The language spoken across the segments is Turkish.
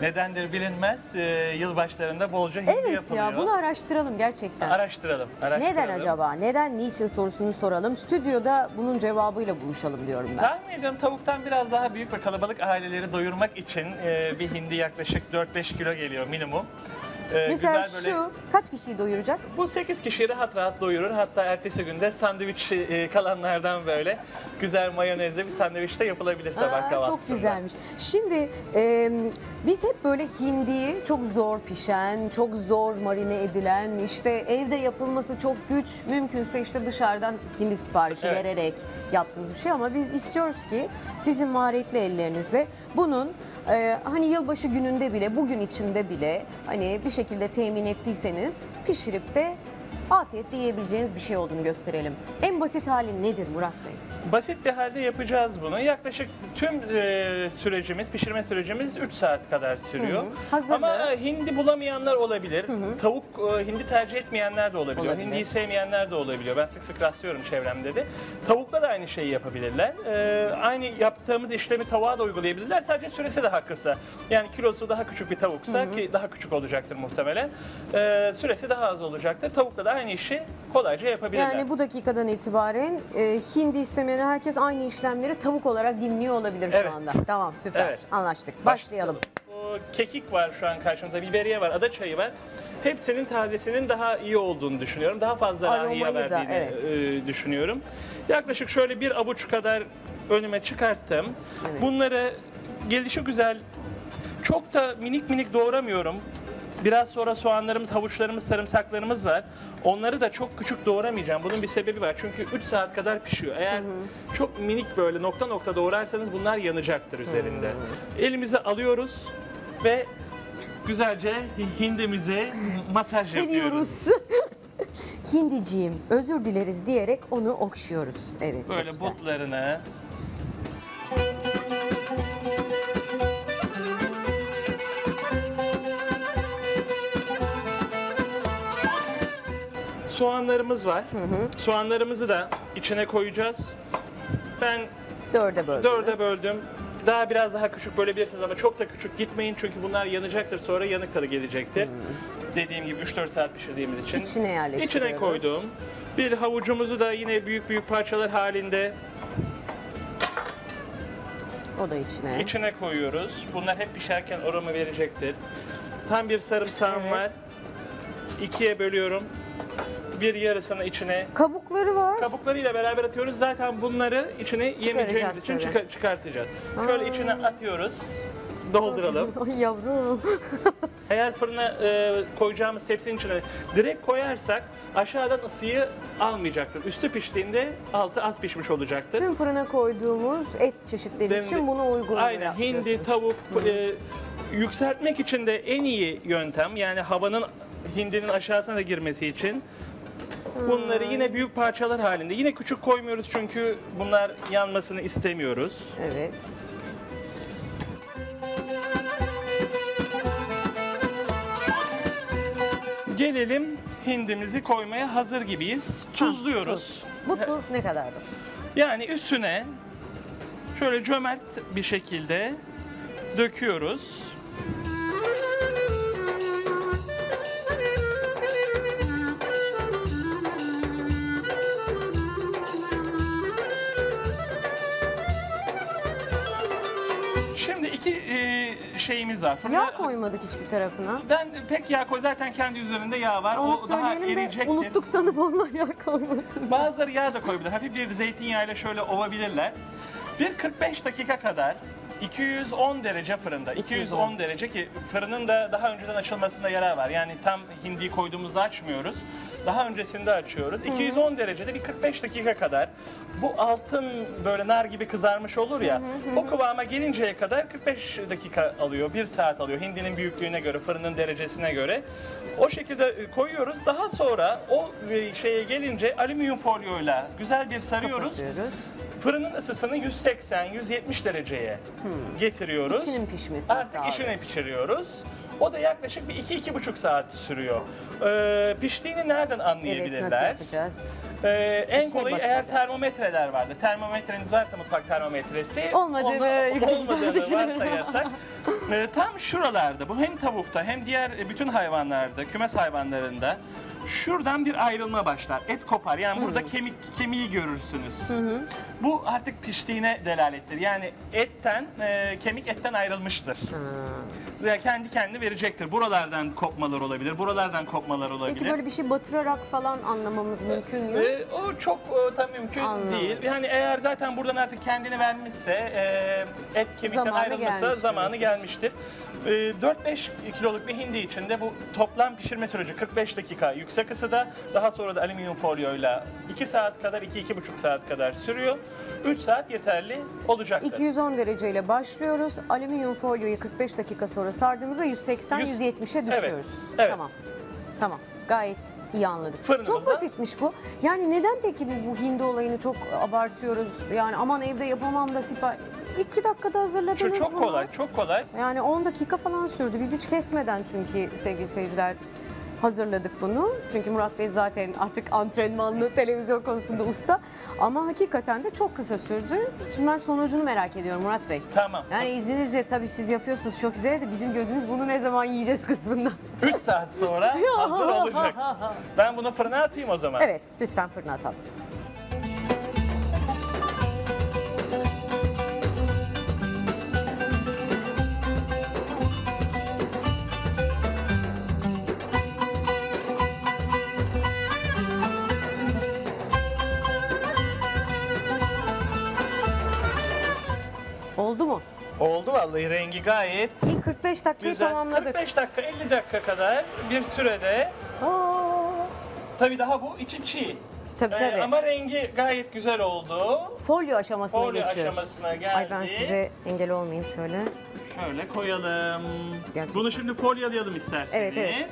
Nedendir bilinmez. Ee, yılbaşlarında bolca hindi Evet yapılıyor. ya bunu araştıralım gerçekten. Araştıralım, araştıralım. Neden acaba? Neden, niçin sorusunu soralım. Stüdyoda bunun cevabıyla buluşalım diyorum ben. Tahmin ediyorum tavuktan biraz daha büyük ve kalabalık aileleri doyurmak için e, bir hindi yaklaşık 4-5 kilo geliyor minimum. E, Mesela güzel böyle- şu kaç kişiyi doyuracak? Bu 8 kişiyi rahat rahat doyurur. Hatta ertesi günde sandviç e, kalanlardan böyle güzel mayonezli bir sandviç de yapılabilir sabah Aa, kahvaltısında. Çok güzelmiş. Şimdi e, biz hep böyle hindiyi çok zor pişen, çok zor marine edilen, işte evde yapılması çok güç, mümkünse işte dışarıdan hindi siparişi Evet. vererek yaptığımız bir şey ama biz istiyoruz ki sizin maharetli ellerinizle bunun e, hani yılbaşı gününde bile, bugün içinde bile hani bir şekilde temin ettiyseniz pişirip de afiyetle yiyebileceğiniz bir şey olduğunu gösterelim. En basit hali nedir Murat Bey? Basit bir halde yapacağız bunu. Yaklaşık tüm e, sürecimiz, pişirme sürecimiz 3 saat kadar sürüyor. Hazırlığı. Ama hindi bulamayanlar olabilir. Tavuk e, hindi tercih etmeyenler de olabiliyor. Olabilir. Hindiyi sevmeyenler de olabiliyor. Ben sık sık rastlıyorum çevremde de. Tavukla da aynı şeyi yapabilirler. E, aynı yaptığımız işlemi tavuğa da uygulayabilirler. Sadece süresi daha kısa. Yani kilosu daha küçük bir tavuksa ki daha küçük olacaktır muhtemelen. E, süresi daha az olacaktır. Tavukla da aynı işi kolayca yapabilirler. Yani bu dakikadan itibaren e, hindi istemeyen herkes aynı işlemleri tavuk olarak dinliyor olabilir şu Evet. anda. Tamam süper Evet. anlaştık. Başlayalım. Bu kekik var şu an karşımızda, biberiye var, ada çayı var. Hepsinin tazesinin daha iyi olduğunu düşünüyorum. Daha fazla Aromayı rahiye da, verdiğini evet. e, düşünüyorum. Yaklaşık şöyle bir avuç kadar önüme çıkarttım. Evet. Bunları gelişi güzel, çok da minik minik doğramıyorum. Biraz sonra soğanlarımız, havuçlarımız, sarımsaklarımız var. Onları da çok küçük doğramayacağım. Bunun bir sebebi var. Çünkü 3 saat kadar pişiyor. Eğer çok minik böyle nokta nokta doğrarsanız bunlar yanacaktır üzerinde. Elimize alıyoruz ve güzelce hindimize masaj yapıyoruz. Seviyoruz. Hindiciğim özür dileriz diyerek onu okşuyoruz. Evet çok Böyle güzel. butlarını Soğanlarımız var. Soğanlarımızı da içine koyacağız. Ben Dörde böldünüz. dörde böldüm. Daha biraz daha küçük bölebilirsiniz ama çok da küçük gitmeyin çünkü bunlar yanacaktır sonra yanık tadı gelecektir. Dediğim gibi 3-4 saat pişirdiğimiz için. İçine yerleştiriyoruz. İçine koydum. Bir havucumuzu da yine büyük büyük parçalar halinde O da içine. içine koyuyoruz. Bunlar hep pişerken aroma verecektir. Tam bir sarımsağım Evet. var. İkiye bölüyorum. Bir yarısını içine Kabukları var. kabuklarıyla beraber atıyoruz. Zaten bunları içine yemeyeceğimiz için tabii. çıkar- çıkartacağız. Şöyle içine atıyoruz. Dolduralım. Ay yavrum. Eğer fırına e, koyacağımız tepsinin içine direkt koyarsak aşağıdan ısıyı almayacaktır. Üstü piştiğinde altı az pişmiş olacaktır. Tüm fırına koyduğumuz et çeşitleri Dendi- için bunu uygun Aynen hindi, yapıyorsunuz. tavuk e, yükseltmek için de en iyi yöntem yani havanın hindinin aşağısına da girmesi için bunları yine büyük parçalar halinde yine küçük koymuyoruz çünkü bunlar yanmasını istemiyoruz. Evet. Gelelim hindimizi koymaya hazır gibiyiz. Tuzluyoruz. Bu tuz ne kadardır? Yani üstüne şöyle cömert bir şekilde döküyoruz. Şimdi iki e, şeyimiz var. Fırına- Yağ koymadık hiçbir tarafına. Ben pek yağ koy zaten kendi üzerinde yağ var. Onu o daha söyleyelim de eriyecektir. unuttuk sanıp onlar yağ koymasın. Bazıları yağ da koyabilir. Hafif bir zeytinyağıyla şöyle ovabilirler. Bir 45 dakika kadar 210 derece fırında. 210 derece ki fırının da daha önceden açılmasında yarar var. Yani tam hindiyi koyduğumuzda açmıyoruz. Daha öncesinde açıyoruz. 210 derecede bir 45 dakika kadar bu altın böyle nar gibi kızarmış olur ya. O kıvama gelinceye kadar 45 dakika alıyor. 1 saat alıyor. Hindinin büyüklüğüne göre, fırının derecesine göre. O şekilde e, koyuyoruz. Daha sonra o e, şeye gelince alüminyum folyoyla güzel bir sarıyoruz. Kapatıyoruz. Fırının ısısını 180-170 dereceye getiriyoruz. İçinin pişmesini Artık sağlıyoruz. işini pişiriyoruz. O da yaklaşık bir 2-2,5 saat sürüyor. Ee, piştiğini nereden Evet nasıl anlayabilirler? yapacağız? Ee, en şey kolayı eğer batıracağız. termometreler vardır. Termometreniz varsa mutfak termometresi. Olmadığını onu- yüksek olmadığını ihtimalle varsayarsak e, tam şuralarda bu hem tavukta hem diğer e, bütün hayvanlarda, kümes hayvanlarında şuradan bir ayrılma başlar. Et kopar. Yani burada kemik kemiği görürsünüz. Bu artık piştiğine delalettir. Yani etten e, kemik etten ayrılmıştır. Ya kendi kendine verecektir. Buralardan kopmalar olabilir. Buralardan kopmalar olabilir. Peki böyle bir şey batırarak falan anlamamız mümkün mü? Ee, o çok e, tam mümkün Anladım. değil. Yani eğer zaten buradan artık kendini vermişse, e, et kemikten Zamanı ayrılmışsa gelmiştir. zamanı gelmiştir. E, 4-5 kiloluk bir hindi içinde bu toplam pişirme süreci 45 dakika yüksek ısıda, daha sonra da alüminyum folyoyla 2 saat kadar, 2-2,5 saat kadar sürüyor. 3 saat yeterli olacaktır. 210 dereceyle başlıyoruz. Alüminyum folyoyu 45 dakika sonra sardığımızda 180-170'e düşüyoruz. evet. Tamam. Tamam. Gayet iyi anladık. Fırınımıza- Çok basitmiş bu. Yani neden peki biz bu hindi olayını çok abartıyoruz? Yani aman evde yapamam da sipariş... İki dakikada hazırladınız Şu çok bunu. kolay, çok kolay. Yani 10 dakika falan sürdü. Biz hiç kesmeden çünkü sevgili seyirciler hazırladık bunu. Çünkü Murat Bey zaten artık antrenmanlı televizyon konusunda usta. Ama hakikaten de çok kısa sürdü. Şimdi ben sonucunu merak ediyorum Murat Bey. Tamam. Yani izninizle tabii siz yapıyorsunuz çok güzel de bizim gözümüz bunu ne zaman yiyeceğiz kısmında. 3 saat sonra hazır olacak. Ben bunu fırına atayım o zaman. Evet lütfen fırına atalım. Oldu mu? Oldu vallahi rengi gayet İlk 45 dakikayı güzel. tamamladık. 45 dakika 50 dakika kadar bir sürede Aa, tabii daha bu içi çiğ. tabii Ee, tabii. ama rengi gayet güzel oldu. Folyo aşamasına Folyo geçiyoruz. aşamasına geldi. Ay ben size engel olmayayım şöyle. Şöyle koyalım. Gerçekten. Bunu şimdi folyalayalım isterseniz. Evet, evet.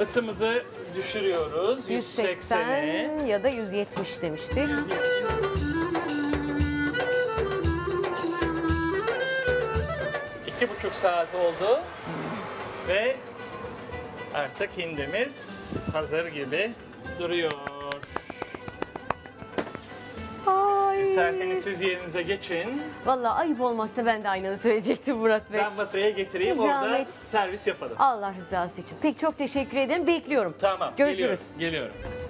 Isımızı düşürüyoruz. 180 180'i. ya da 170 demiştik. İki buçuk saat oldu. Ve artık hindimiz hazır gibi duruyor. İsterseniz siz yerinize geçin. Vallahi ayıp olmazsa ben de aynını söyleyecektim Murat Bey. Ben masaya getireyim Bir orada zahmet. servis yapalım. Allah rızası için. Peki çok teşekkür ederim. Bekliyorum. Tamam. Görüşürüz. Geliyorum. geliyorum.